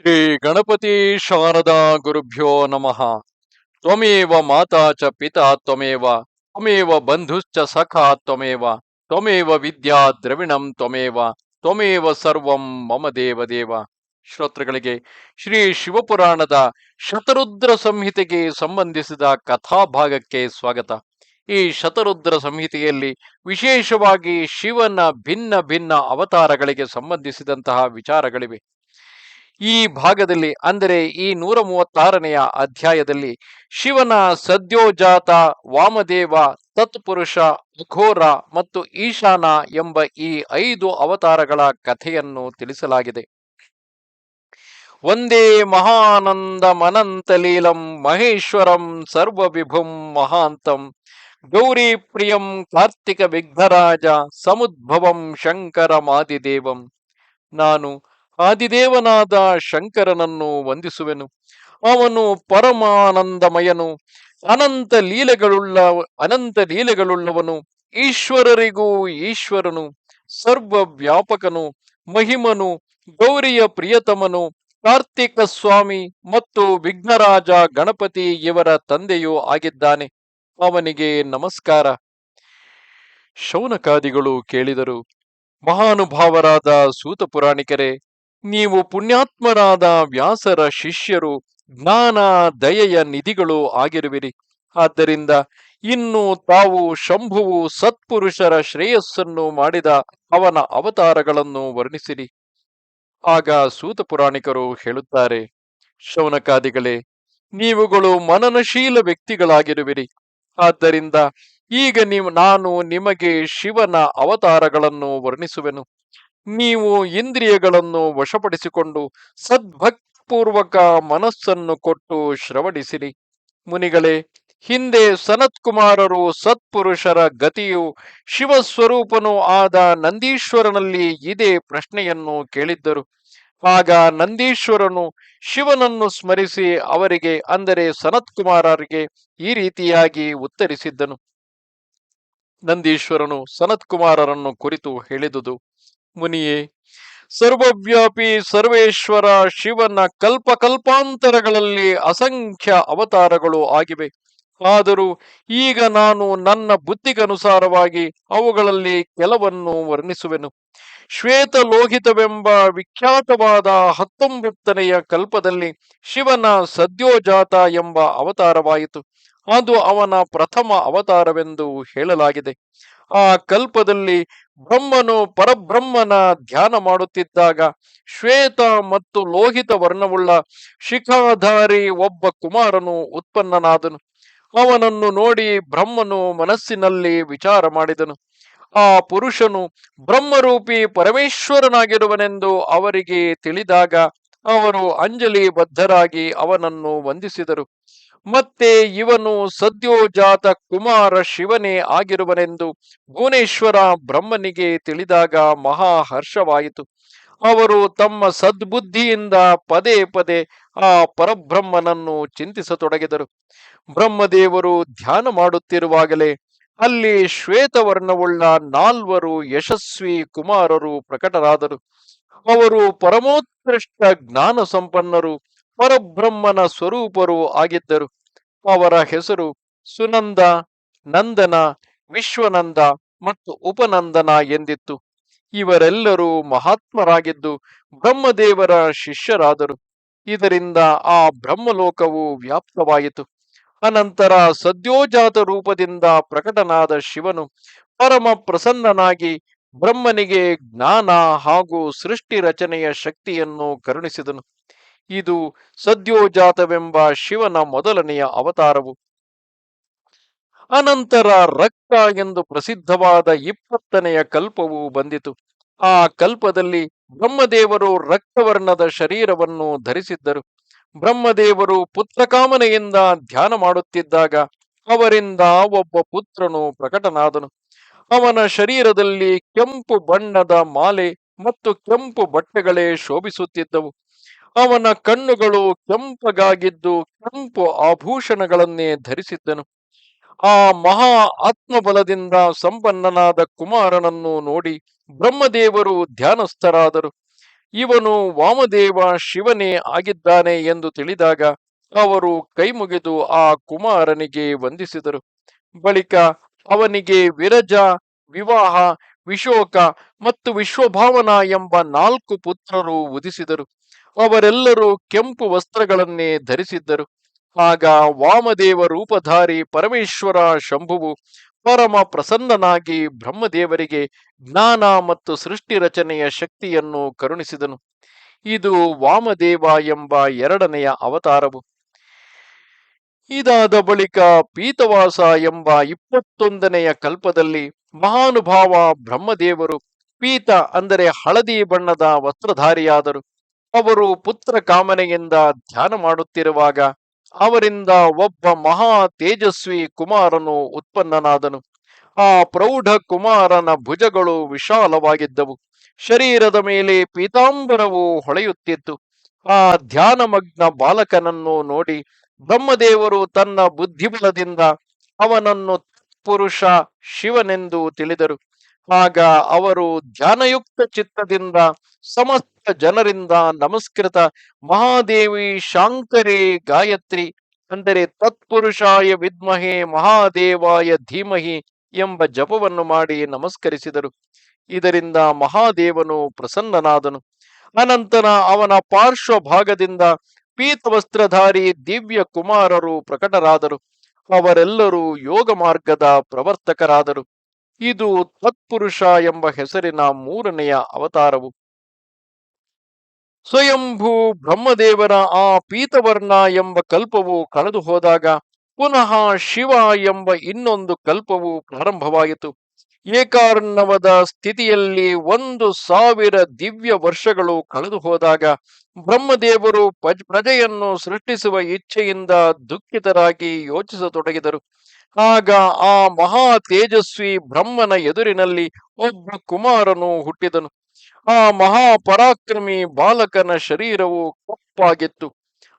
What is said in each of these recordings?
ಶ್ರೀ ಗಣಪತಿ ಶಾರದಾ ಗುರುಭ್ಯೋ ನಮಃ. ತ್ವಮೇವ ಮಾತಾ ಚ ಪಿತಾ ತ್ವಮೇವ ತ್ವಮೇವ ಬಂಧುಶ್ಚ ಸಖಾ ತ್ವಮೇವ ತ್ವಮೇವ ವಿದ್ಯಾ ದ್ರವಿಣಂ ತ್ವಮೇವ ತ್ವಮೇವ ಸರ್ವಂ ಮಮ ದೇವ ದೇವ. ಶ್ರೋತೃಗಳಿಗೆ, ಶ್ರೀ ಶಿವಪುರಾಣದ ಶತರುದ್ರ ಸಂಹಿತೆಗೆ ಸಂಬಂಧಿಸಿದ ಕಥಾಭಾಗಕ್ಕೆ ಸ್ವಾಗತ. ಈ ಶತರುದ್ರ ಸಂಹಿತೆಯಲ್ಲಿ ವಿಶೇಷವಾಗಿ ಶಿವನ ಭಿನ್ನ ಭಿನ್ನ ಅವತಾರಗಳಿಗೆ ಸಂಬಂಧಿಸಿದಂತಹ ವಿಚಾರಗಳಿವೆ. ಈ ಭಾಗದಲ್ಲಿ ಅಂದರೆ ಈ ನೂರ ಮೂವತ್ತಾರನೆಯ ಅಧ್ಯಾಯದಲ್ಲಿ ಶಿವನ ಸದ್ಯೋಜಾತ ವಾಮದೇವ ತತ್ಪುರುಷ ಅಘೋರ ಮತ್ತು ಈಶಾನ ಎಂಬ ಈ ಐದು ಅವತಾರಗಳ ಕಥೆಯನ್ನು ತಿಳಿಸಲಾಗಿದೆ. ಒಂದೇ ಮಹಾನಂದ ಮನಂತಲೀಲಂ ಮಹೇಶ್ವರಂ ಸರ್ವವಿಭುಂ ಮಹಾಂತಂ ಗೌರಿ ಪ್ರಿಯಂ ಕಾರ್ತಿಕ ವಿಘ್ನರಾಜ ಸಮುದ್ಭವಂ ಶಂಕರ ಮಾದಿದೇವಂ ನಾನು ಆದಿದೇವನಾದ ಶಂಕರನನ್ನು ವಂದಿಸುವೆನು. ಅವನು ಪರಮಾನಂದಮಯನು, ಅನಂತ ಲೀಲೆಗಳುಳ್ಳ, ಅನಂತ ಲೀಲೆಗಳುಳ್ಳವನು, ಈಶ್ವರರಿಗೂ ಈಶ್ವರನು ಸರ್ವ ವ್ಯಾಪಕನು ಮಹಿಮನು, ಗೌರಿಯ ಪ್ರಿಯತಮನು, ಕಾರ್ತಿಕ ಸ್ವಾಮಿ ಮತ್ತು ವಿಘ್ನರಾಜ ಗಣಪತಿ ಇವರ ತಂದೆಯೂ ಆಗಿದ್ದಾನೆ. ಅವನಿಗೆ ನಮಸ್ಕಾರ. ಶೌನಕಾದಿಗಳು ಕೇಳಿದರು, ಮಹಾನುಭಾವರಾದ ಸೂತ ಪುರಾಣಿಕರೇ ನೀವು ಪುಣ್ಯಾತ್ಮರಾದ ವ್ಯಾಸರ ಶಿಷ್ಯರು ಜ್ಞಾನ, ದಯೆಯ ನಿಧಿಗಳು ಆಗಿರುವಿರಿ. ಆದ್ದರಿಂದ ಇನ್ನು ತಾವು ಶಂಭುವು ಸತ್ಪುರುಷರ ಶ್ರೇಯಸ್ಸನ್ನು ಮಾಡಿದ ಅವನ ಅವತಾರಗಳನ್ನು ವರ್ಣಿಸಿರಿ. ಆಗ ಸೂತ ಪುರಾಣಿಕರು ಹೇಳುತ್ತಾರೆ, ಶೌನಕಾದಿಗಳೇ, ನೀವುಗಳು ಮನನಶೀಲ ವ್ಯಕ್ತಿಗಳಾಗಿರುವಿರಿ. ಆದ್ದರಿಂದ ಈಗ ನೀವು, ನಾನು ನಿಮಗೆ ಶಿವನ ಅವತಾರಗಳನ್ನು ವರ್ಣಿಸುವೆನು. ನೀವು ಇಂದ್ರಿಯಗಳನ್ನು ವಶಪಡಿಸಿಕೊಂಡು ಸದ್ಭಕ್ತಿಪೂರ್ವಕ ಮನಸ್ಸನ್ನು ಕೊಟ್ಟು ಶ್ರವಣಿಸಿರಿ. ಮುನಿಗಳೇ, ಹಿಂದೆ ಸನತ್ಕುಮಾರರು ಸತ್ಪುರುಷರ ಗತಿಯು ಶಿವಸ್ವರೂಪನೂ ಆದ ನಂದೀಶ್ವರನಲ್ಲಿ ಇದೇ ಪ್ರಶ್ನೆಯನ್ನು ಕೇಳಿದ್ದರು. ಆಗ ನಂದೀಶ್ವರನು ಶಿವನನ್ನು ಸ್ಮರಿಸಿ ಅವರಿಗೆ, ಅಂದರೆ ಸನತ್ಕುಮಾರರಿಗೆ ಈ ರೀತಿಯಾಗಿ ಉತ್ತರಿಸಿದ್ದನು. ನಂದೀಶ್ವರನು ಸನತ್ಕುಮಾರರನ್ನು ಕುರಿತು ಹೇಳಿದುದು ಮುನಿಯೇ, ಸರ್ವವ್ಯಾಪಿ ಸರ್ವೇಶ್ವರ ಶಿವನ ಕಲ್ಪಕಲ್ಪಾಂತರಗಳಲ್ಲಿ ಅಸಂಖ್ಯ ಅವತಾರಗಳು ಆಗಿವೆ. ಆದರೂ ಈಗ ನಾನು ನನ್ನ ಬುದ್ಧಿಗನುಸಾರವಾಗಿ ಅವುಗಳಲ್ಲಿ ಕೆಲವನ್ನು ವರ್ಣಿಸುವೆನು. ಶ್ವೇತ ಲೋಹಿತವೆಂಬ ವಿಖ್ಯಾತವಾದ ಹತ್ತೊಂಬತ್ತನೆಯ ಕಲ್ಪದಲ್ಲಿ ಶಿವನ ಸದ್ಯೋಜಾತ ಎಂಬ ಅವತಾರವಾಯಿತು. ಅದು ಅವನ ಪ್ರಥಮ ಅವತಾರವೆಂದು ಹೇಳಲಾಗಿದೆ. ಆ ಕಲ್ಪದಲ್ಲಿ ಬ್ರಹ್ಮನು ಪರಬ್ರಹ್ಮನ ಧ್ಯಾನ ಮಾಡುತ್ತಿದ್ದಾಗ ಶ್ವೇತ ಮತ್ತು ಲೋಹಿತ ವರ್ಣವುಳ್ಳ ಶಿಖಾಧಾರಿ ಒಬ್ಬ ಕುಮಾರನು ಉತ್ಪನ್ನನಾದನು. ಅವನನ್ನು ನೋಡಿ ಬ್ರಹ್ಮನು ಮನಸ್ಸಿನಲ್ಲಿ ವಿಚಾರ ಮಾಡಿದನು. ಆ ಪುರುಷನು ಬ್ರಹ್ಮರೂಪಿ ಪರಮೇಶ್ವರನಾಗಿರುವನೆಂದು ಅವರಿಗೆ ತಿಳಿದಾಗ ಅವರು ಅಂಜಲಿ ಬದ್ಧರಾಗಿ ಅವನನ್ನು ವಂದಿಸಿದರು. ಮತ್ತೆ ಇವನು ಸದ್ಯೋಜಾತ ಕುಮಾರ ಶಿವನೇ ಆಗಿರುವನೆಂದು ಭುವನೇಶ್ವರ ಬ್ರಹ್ಮನಿಗೆ ತಿಳಿದಾಗ ಮಹಾ ಹರ್ಷವಾಯಿತು ಅವರು ತಮ್ಮ ಸದ್ಬುದ್ಧಿಯಿಂದ ಪದೇ ಪದೇ ಆ ಪರಬ್ರಹ್ಮನನ್ನು ಚಿಂತಿಸತೊಡಗಿದರು. ಬ್ರಹ್ಮದೇವರು ಧ್ಯಾನ ಮಾಡುತ್ತಿರುವಾಗಲೇ ಅಲ್ಲಿ ಶ್ವೇತವರ್ಣವುಳ್ಳ ನಾಲ್ವರು ಯಶಸ್ವಿ ಕುಮಾರರು ಪ್ರಕಟರಾದರು. ಅವರು ಪರಮೋತ್ಕೃಷ್ಟ ಜ್ಞಾನ ಸಂಪನ್ನರು ಪರಬ್ರಹ್ಮನ ಸ್ವರೂಪರು ಆಗಿದ್ದರು. ಅವರ ಹೆಸರು ಸುನಂದ, ನಂದನ, ವಿಶ್ವನಂದ ಮತ್ತು ಉಪನಂದನ ಎಂದಿತ್ತು. ಇವರೆಲ್ಲರೂ ಮಹಾತ್ಮರಾಗಿದ್ದು ಬ್ರಹ್ಮದೇವರ ಶಿಷ್ಯರಾದರು. ಇದರಿಂದ ಆ ಬ್ರಹ್ಮಲೋಕವು ವ್ಯಾಪ್ತವಾಯಿತು. ಅನಂತರ ಸದ್ಯೋಜಾತ ರೂಪದಿಂದ ಪ್ರಕಟನಾದ ಶಿವನು ಪರಮ ಪ್ರಸನ್ನನಾಗಿ ಬ್ರಹ್ಮನಿಗೆ ಜ್ಞಾನ ಹಾಗೂ ಸೃಷ್ಟಿ ರಚನೆಯ ಶಕ್ತಿಯನ್ನು ಕರುಣಿಸಿದನು. ಇದು ಸದ್ಯೋಜಾತವೆಂಬ ಶಿವನ ಮೊದಲನೆಯ ಅವತಾರವು. ಅನಂತರ ರಕ್ತ ಎಂದು ಪ್ರಸಿದ್ಧವಾದ ಇಪ್ಪತ್ತನೆಯ ಕಲ್ಪವು ಬಂದಿತು. ಆ ಕಲ್ಪದಲ್ಲಿ ಬ್ರಹ್ಮದೇವರು ರಕ್ತವರ್ಣದ ಶರೀರವನ್ನು ಧರಿಸಿದ್ದರು. ಬ್ರಹ್ಮದೇವರು ಪುತ್ರಕಾಮನೆಯಿಂದ ಧ್ಯಾನ ಮಾಡುತ್ತಿದ್ದಾಗ ಅವರಿಂದ ಒಬ್ಬ ಪುತ್ರನು ಪ್ರಕಟನಾದನು. ಅವನ ಶರೀರದಲ್ಲಿ ಕೆಂಪು ಬಣ್ಣದ ಮಾಲೆ ಮತ್ತು ಕೆಂಪು ಬಟ್ಟೆಗಳೇ ಶೋಭಿಸುತ್ತಿದ್ದವು. ಅವನ ಕಣ್ಣುಗಳು ಕೆಂಪಗಾಗಿದ್ದು ಕೆಂಪು ಆಭೂಷಣಗಳನ್ನೇ ಧರಿಸಿದ್ದನು. ಆ ಮಹಾ ಆತ್ಮಬಲದಿಂದ ಸಂಪನ್ನನಾದ ಕುಮಾರನನ್ನು ನೋಡಿ ಬ್ರಹ್ಮದೇವರು ಧ್ಯಾನಸ್ಥರಾದರು. ಇವನು ವಾಮದೇವ ಶಿವನೇ ಆಗಿದ್ದಾನೆ ಎಂದು ತಿಳಿದಾಗ ಅವರು ಕೈಮುಗಿದು ಆ ಕುಮಾರನಿಗೆ ವಂದಿಸಿದರು. ಬಳಿಕ ಅವನಿಗೆ ವಿರಜ, ವಿವಾಹ, ವಿಶೋಕ ಮತ್ತು ವಿಶ್ವಭಾವನ ಎಂಬ ನಾಲ್ಕು ಪುತ್ರರು ಉದಿಸಿದರು ಅವರೆಲ್ಲರೂ ಕೆಂಪು ವಸ್ತ್ರಗಳನ್ನೇ ಧರಿಸಿದ್ದರು. ಆಗ ವಾಮದೇವ ರೂಪಧಾರಿ ಪರಮೇಶ್ವರ ಶಂಭುವು ಪರಮ ಪ್ರಸನ್ನನಾಗಿ ಬ್ರಹ್ಮದೇವರಿಗೆ ಜ್ಞಾನ ಮತ್ತು ಸೃಷ್ಟಿ ರಚನೆಯ ಶಕ್ತಿಯನ್ನು ಕರುಣಿಸಿದನು. ಇದು ವಾಮದೇವ ಎಂಬ ಎರಡನೆಯ ಅವತಾರವು. ಇದಾದ ಬಳಿಕ ಪೀತವಾಸ ಎಂಬ ಇಪ್ಪತ್ತೊಂದನೆಯ ಕಲ್ಪದಲ್ಲಿ ಮಹಾನುಭಾವ ಬ್ರಹ್ಮದೇವರು ಪೀತ ಅಂದರೆ ಹಳದಿ ಬಣ್ಣದ ವಸ್ತ್ರಧಾರಿಯಾದರು. ಅವರು ಪುತ್ರ ಕಾಮನೆಯಿಂದ ಧ್ಯಾನ ಮಾಡುತ್ತಿರುವಾಗ ಅವರಿಂದ ಒಬ್ಬ ಮಹಾ ತೇಜಸ್ವಿ ಕುಮಾರನು ಉತ್ಪನ್ನನಾದನು. ಆ ಪ್ರೌಢ ಕುಮಾರನ ಭುಜಗಳು ವಿಶಾಲವಾಗಿದ್ದವು. ಶರೀರದ ಮೇಲೆ ಪೀತಾಂಬರವು ಹೊಳೆಯುತ್ತಿತ್ತು. ಆ ಧ್ಯಾನಮಗ್ನ ಬಾಲಕನನ್ನು ನೋಡಿ ಬ್ರಹ್ಮದೇವರು ತನ್ನ ಬುದ್ಧಿಬಲದಿಂದ ಅವನನ್ನು ಪುರುಷ ಶಿವನೆಂದು ತಿಳಿದರು. ಆಗ ಅವರು ಧ್ಯಾನಯುಕ್ತ ಚಿತ್ತದಿಂದ ಸಮಸ್ತ ಜನರಿಂದ ನಮಸ್ಕೃತ, ಮಹಾದೇವಿ ಶಾಂಕರೇ ಗಾಯತ್ರಿ ಅಂದರೆ, ತತ್ಪುರುಷಾಯ ವಿದ್ಮಹೆ ಮಹಾದೇವಾಯ ಧೀಮಹಿ ಎಂಬ ಜಪವನ್ನು ಮಾಡಿ ನಮಸ್ಕರಿಸಿದರು. ಇದರಿಂದ ಮಹಾದೇವನು ಪ್ರಸನ್ನನಾದನು. ಅನಂತರ ಅವನ ಪಾರ್ಶ್ವ ಭಾಗದಿಂದ ಪೀತವಸ್ತ್ರಧಾರಿ ದಿವ್ಯ ಕುಮಾರರು ಪ್ರಕಟರಾದರು. ಅವರೆಲ್ಲರೂ ಯೋಗ ಮಾರ್ಗದ ಪ್ರವರ್ತಕರಾದರು. ಇದು ತತ್ಪುರುಷ ಎಂಬ ಹೆಸರಿನ ಮೂರನೆಯ ಅವತಾರವು. ಸ್ವಯಂಭೂ ಬ್ರಹ್ಮದೇವರ ಆ ಪೀತವರ್ಣ ಎಂಬ ಕಲ್ಪವು ಕಳೆದು ಹೋದಾಗ ಪುನಃ ಶಿವ ಎಂಬ ಇನ್ನೊಂದು ಕಲ್ಪವು ಪ್ರಾರಂಭವಾಯಿತು. ಏಕಾರ್ಣವದ ಸ್ಥಿತಿಯಲ್ಲಿ ಒಂದು ಸಾವಿರ ದಿವ್ಯ ವರ್ಷಗಳು ಕಳೆದು ಹೋದಾಗ ಬ್ರಹ್ಮದೇವರು ಪ್ರಜೆಯನ್ನು ಸೃಷ್ಟಿಸುವ ಇಚ್ಛೆಯಿಂದ ದುಃಖಿತರಾಗಿ ಯೋಚಿಸತೊಡಗಿದರು. ಆಗ ಆ ಮಹಾ ತೇಜಸ್ವಿ ಬ್ರಹ್ಮನ ಎದುರಿನಲ್ಲಿ ಒಬ್ಬ ಕುಮಾರನು ಹುಟ್ಟಿದನು. ಆ ಮಹಾ ಪರಾಕ್ರಮಿ ಬಾಲಕನ ಶರೀರವು ಕಪ್ಪಾಗಿತ್ತು.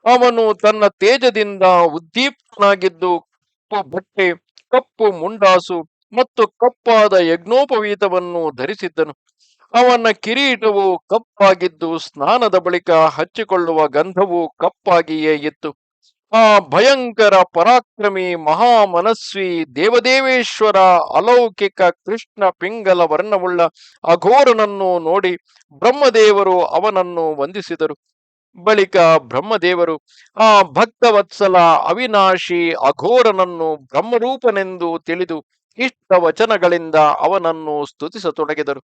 ಅವನು ತನ್ನ ತೇಜದಿಂದ ಉದ್ದೀಪ್ತನಾಗಿದ್ದು ಕಪ್ಪು ಬಟ್ಟೆ, ಕಪ್ಪು ಮುಂಡಾಸು ಮತ್ತು ಕಪ್ಪಾದ ಯಜ್ಞೋಪವೀತವನ್ನು ಧರಿಸಿದ್ದನು. ಅವನ ಕಿರೀಟವು ಕಪ್ಪಾಗಿದ್ದು ಸ್ನಾನದ ಬಳಿಕ ಹಚ್ಚಿಕೊಳ್ಳುವ ಗಂಧವು ಕಪ್ಪಾಗಿಯೇ ಇತ್ತು. ಆ ಭಯಂಕರ ಪರಾಕ್ರಮಿ ಮಹಾಮನಸ್ವಿ ದೇವದೇವೇಶ್ವರ ಅಲೌಕಿಕ ಕೃಷ್ಣ ಪಿಂಗಲ ವರ್ಣವುಳ್ಳ ಅಘೋರನನ್ನು ನೋಡಿ ಬ್ರಹ್ಮದೇವರು ಅವನನ್ನು ವಂದಿಸಿದರು. ಬಳಿಕ ಬ್ರಹ್ಮದೇವರು, ಆ ಭಕ್ತವತ್ಸಲ ಅವಿನಾಶಿ ಅಘೋರನನ್ನು ಬ್ರಹ್ಮರೂಪನೆಂದು ತಿಳಿದು ಇಷ್ಟ ವಚನಗಳಿಂದ ಅವನನ್ನು ಸ್ತುತಿಸತೊಡಗಿದರು.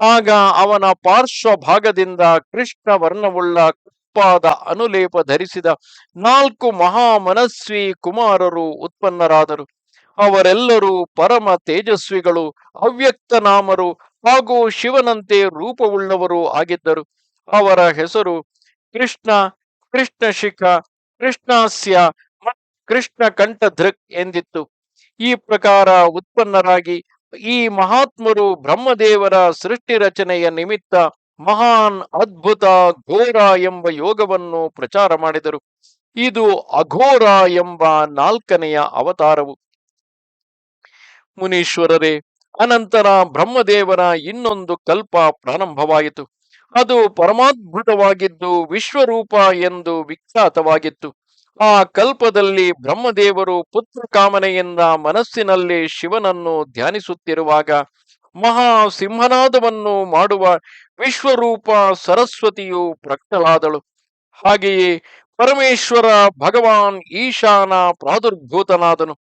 ಆಗ ಅವನ ಪಾರ್ಶ್ವ ಭಾಗದಿಂದ ಕೃಷ್ಣ ವರ್ಣವುಳ್ಳ ಕಪ್ಪಾದ ಅನುಲೇಪ ಧರಿಸಿದ ನಾಲ್ಕು ಮಹಾಮನಸ್ವಿ ಕುಮಾರರು ಉತ್ಪನ್ನರಾದರು. ಅವರೆಲ್ಲರೂ ಪರಮ ತೇಜಸ್ವಿಗಳು ಅವ್ಯಕ್ತನಾಮರು ಹಾಗೂ ಶಿವನಂತೆ ರೂಪವುಳ್ಳವರು ಆಗಿದ್ದರು. ಅವರ ಹೆಸರು ಕೃಷ್ಣ, ಕೃಷ್ಣಶಿಖ, ಕೃಷ್ಣಾಸ್ಯ ಮತ್ತು ಕೃಷ್ಣ ಕಂಠಧೃಕ್ ಎಂದಿತ್ತು. ಈ ಪ್ರಕಾರ ಉತ್ಪನ್ನರಾಗಿ ಈ ಮಹಾತ್ಮರು ಬ್ರಹ್ಮದೇವರ ಸೃಷ್ಟಿ ರಚನೆಯ ನಿಮಿತ್ತ ಮಹಾನ್ ಅದ್ಭುತ ಘೋರ ಎಂಬ ಯೋಗವನ್ನು ಪ್ರಚಾರ ಮಾಡಿದರು. ಇದು ಅಘೋರ ಎಂಬ ನಾಲ್ಕನೆಯ ಅವತಾರವು. ಮುನೀಶ್ವರರೇ, ಅನಂತರ ಬ್ರಹ್ಮದೇವರ ಇನ್ನೊಂದು ಕಲ್ಪ ಪ್ರಾರಂಭವಾಯಿತು. ಅದು ಪರಮಾದ್ಭುತವಾಗಿದ್ದು ವಿಶ್ವರೂಪ ಎಂದು ವಿಖ್ಯಾತವಾಗಿತ್ತು. ಆ ಕಲ್ಪದಲ್ಲಿ ಬ್ರಹ್ಮದೇವರು ಪುತ್ರ ಕಾಮನೆಯಿಂದ ಮನಸ್ಸಿನಲ್ಲಿ ಶಿವನನ್ನು ಧ್ಯಾನಿಸುತ್ತಿರುವಾಗ ಮಹಾ ಸಿಂಹನಾದವನ್ನು ಮಾಡುವ ವಿಶ್ವರೂಪ ಸರಸ್ವತಿಯು ಪ್ರಕಟಳಾದಳು. ಹಾಗೆಯೇ ಪರಮೇಶ್ವರ ಭಗವಾನ್ ಈಶಾನ ಪ್ರಾದುರ್ಭೂತನಾದನು.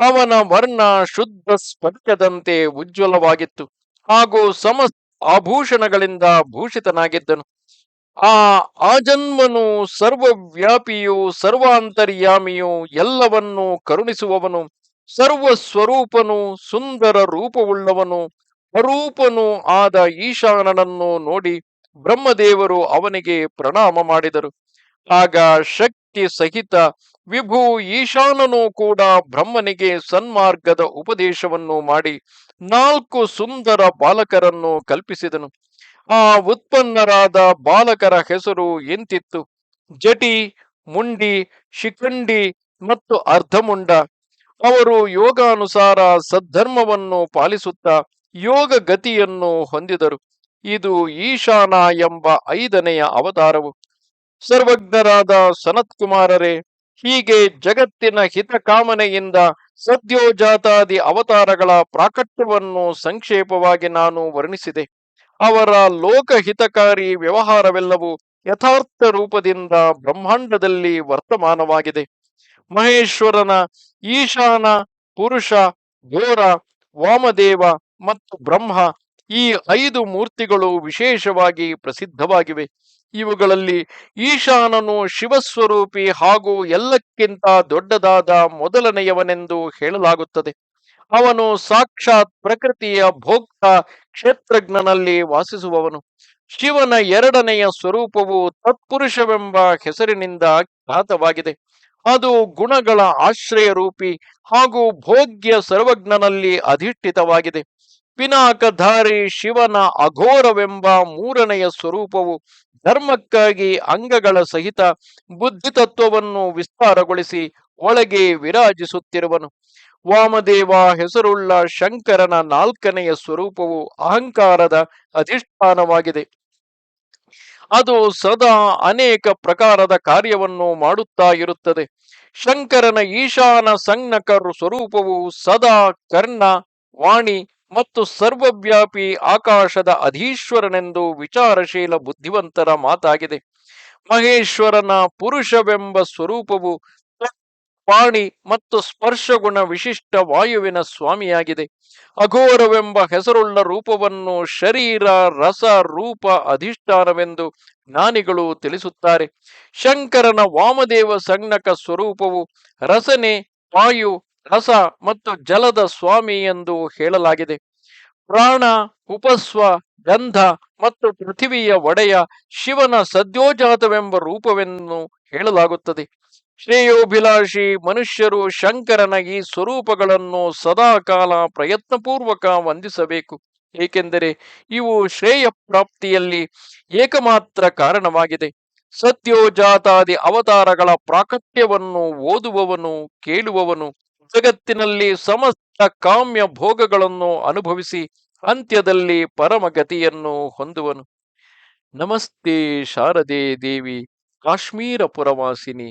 ಅವನ ವರ್ಣ ಶುದ್ಧ ಸ್ಫಟಿಕದಂತೆ ಉಜ್ವಲವಾಗಿತ್ತು. ಹಾಗೂ ಸಮಸ್ತ ಆಭೂಷಣಗಳಿಂದ ಭೂಷಿತನಾಗಿದ್ದನು. ಆ ಆಜನ್ಮನು ಸರ್ವವ್ಯಾಪಿಯು, ಸರ್ವಾಂತರ್ಯಾಮಿಯು ಎಲ್ಲವನ್ನೂ ಕರುಣಿಸುವವನು ಸರ್ವ ಸ್ವರೂಪನು ಸುಂದರ ರೂಪವುಳ್ಳವನು. ಅರೂಪನು ಆದ ಈಶಾನನನ್ನು ನೋಡಿ ಬ್ರಹ್ಮದೇವರು ಅವನಿಗೆ ಪ್ರಣಾಮ ಮಾಡಿದರು. ಆಗ ಶಕ್ತಿ ಸಹಿತ ವಿಭು ಈಶಾನನು ಕೂಡ ಬ್ರಹ್ಮನಿಗೆ ಸನ್ಮಾರ್ಗದ ಉಪದೇಶವನ್ನು ಮಾಡಿ ನಾಲ್ಕು ಸುಂದರ ಬಾಲಕರನ್ನು ಕಲ್ಪಿಸಿದನು. ಆ ಉತ್ಪನ್ನರಾದ ಬಾಲಕರ ಹೆಸರು ಎಂತಿತ್ತು? ಜಟಿ, ಮುಂಡಿ ಶಿಖಂಡಿ ಮತ್ತು ಅರ್ಧಮುಂಡ. ಅವರು ಯೋಗಾನುಸಾರ ಸದ್ಧರ್ಮವನ್ನು ಪಾಲಿಸುತ್ತಾ ಯೋಗ ಗತಿಯನ್ನು ಹೊಂದಿದರು. ಇದು ಈಶಾನ ಎಂಬ ಐದನೆಯ ಅವತಾರವು. ಸರ್ವಜ್ಞರಾದ ಸನತ್ ಕುಮಾರರೇ ಹೀಗೆ ಜಗತ್ತಿನ ಹಿತಕಾಮನೆಯಿಂದ ಸದ್ಯೋಜಾತಾದಿ ಅವತಾರಗಳ ಪ್ರಾಕಟ್ಯವನ್ನು ಸಂಕ್ಷೇಪವಾಗಿ ನಾನು ವರ್ಣಿಸಿದೆ. ಅವರ ಲೋಕಹಿತಕಾರಿ ವ್ಯವಹಾರವೆಲ್ಲವೂ ಯಥಾರ್ಥ ರೂಪದಿಂದ ಬ್ರಹ್ಮಾಂಡದಲ್ಲಿ ವರ್ತಮಾನವಾಗಿದೆ. ಮಹೇಶ್ವರನ, ಈಶಾನ, ಪುರುಷ, ಘೋರ, ವಾಮದೇವ ಮತ್ತು ಬ್ರಹ್ಮ ಈ ಐದು ಮೂರ್ತಿಗಳು ವಿಶೇಷವಾಗಿ ಪ್ರಸಿದ್ಧವಾಗಿವೆ. ಇವುಗಳಲ್ಲಿ ಈಶಾನನು ಶಿವಸ್ವರೂಪಿ ಹಾಗೂ ಎಲ್ಲಕ್ಕಿಂತ ದೊಡ್ಡದಾದ ಮೊದಲನೆಯವನೆಂದು ಹೇಳಲಾಗುತ್ತದೆ. ಅವನು ಸಾಕ್ಷಾತ್ ಪ್ರಕೃತಿಯ ಭೋಕ್ತ ಕ್ಷೇತ್ರಜ್ಞನಲ್ಲಿ ವಾಸಿಸುವವನು. ಶಿವನ ಎರಡನೆಯ ಸ್ವರೂಪವು ತತ್ಪುರುಷವೆಂಬ ಹೆಸರಿನಿಂದ ಖ್ಯಾತವಾಗಿದೆ. ಅದು ಗುಣಗಳ ಆಶ್ರಯ ರೂಪಿ ಹಾಗೂ ಭೋಗ್ಯ ಸರ್ವಜ್ಞನಲ್ಲಿ ಅಧಿಷ್ಠಿತವಾಗಿದೆ. ಪಿನಾಕಧಾರಿ ಶಿವನ ಅಘೋರವೆಂಬ ಮೂರನೆಯ ಸ್ವರೂಪವು ಧರ್ಮಕ್ಕಾಗಿ ಅಂಗಗಳ ಸಹಿತ ಬುದ್ಧಿತತ್ವವನ್ನು ವಿಸ್ತಾರಗೊಳಿಸಿ ಒಳಗೆ ವಿರಾಜಿಸುತ್ತಿರುವನು. ವಾಮದೇವ ಹೆಸರುಳ್ಳ ಶಂಕರನ ನಾಲ್ಕನೆಯ ಸ್ವರೂಪವು ಅಹಂಕಾರದ ಅಧಿಷ್ಠಾನವಾಗಿದೆ. ಅದು ಸದಾ ಅನೇಕ ಪ್ರಕಾರದ ಕಾರ್ಯವನ್ನು ಮಾಡುತ್ತಾ ಇರುತ್ತದೆ. ಶಂಕರನ ಈಶಾನ ಸಂಜ್ಞಕರು ಸ್ವರೂಪವು ಸದಾ ಕರ್ಣ, ವಾಣಿ ಮತ್ತು ಸರ್ವವ್ಯಾಪಿ ಆಕಾಶದ ಅಧೀಶ್ವರನೆಂದು ವಿಚಾರಶೀಲ ಬುದ್ಧಿವಂತರ ಮಾತಾಗಿದೆ. ಮಹೇಶ್ವರನ ಪುರುಷವೆಂಬ ಸ್ವರೂಪವು ಪಾಣಿ ಮತ್ತು ಸ್ಪರ್ಶಗುಣ ವಿಶಿಷ್ಟ ವಾಯುವಿನ ಸ್ವಾಮಿಯಾಗಿದೆ. ಅಘೋರವೆಂಬ ಹೆಸರುಳ್ಳ ರೂಪವನ್ನು ಶರೀರ, ರಸ, ರೂಪ, ಅಧಿಷ್ಠಾನವೆಂದು ಜ್ಞಾನಿಗಳು ತಿಳಿಸುತ್ತಾರೆ. ಶಂಕರನ ವಾಮದೇವ ಸಂಜ್ಞಕ ಸ್ವರೂಪವು ರಸನೆ, ವಾಯು, ರಸ ಮತ್ತು ಜಲದ ಸ್ವಾಮಿ ಎಂದು ಹೇಳಲಾಗಿದೆ. ಪ್ರಾಣ, ಉಪಸ್ವ, ಗಂಧ ಮತ್ತು ಪೃಥಿವಿಯ ಒಡೆಯ ಶಿವನ ಸದ್ಯೋಜಾತವೆಂಬ ರೂಪವೆನ್ನು ಹೇಳಲಾಗುತ್ತದೆ. ಶ್ರೇಯೋಭಿಲಾಷಿ ಮನುಷ್ಯರು ಶಂಕರನ ಈ ಸ್ವರೂಪಗಳನ್ನು ಸದಾಕಾಲ ಪ್ರಯತ್ನಪೂರ್ವಕ ವಂದಿಸಬೇಕು. ಏಕೆಂದರೆ ಇವು ಶ್ರೇಯ ಪ್ರಾಪ್ತಿಯಲ್ಲಿ ಏಕಮಾತ್ರ ಕಾರಣವಾಗಿದೆ. ಸತ್ಯೋಜಾತಾದಿ ಅವತಾರಗಳ ಪ್ರಾಕಟ್ಯವನ್ನು ಓದುವವನು, ಕೇಳುವವನು, ಜಗತ್ತಿನಲ್ಲಿ ಸಮಸ್ತ ಕಾಮ್ಯ ಭೋಗಗಳನ್ನು ಅನುಭವಿಸಿ ಅಂತ್ಯದಲ್ಲಿ ಪರಮಗತಿಯನ್ನು ಹೊಂದುವನು. ನಮಸ್ತೆ ಶಾರದೆ ದೇವಿ, ಕಾಶ್ಮೀರ ಪುರವಾಸಿನಿ.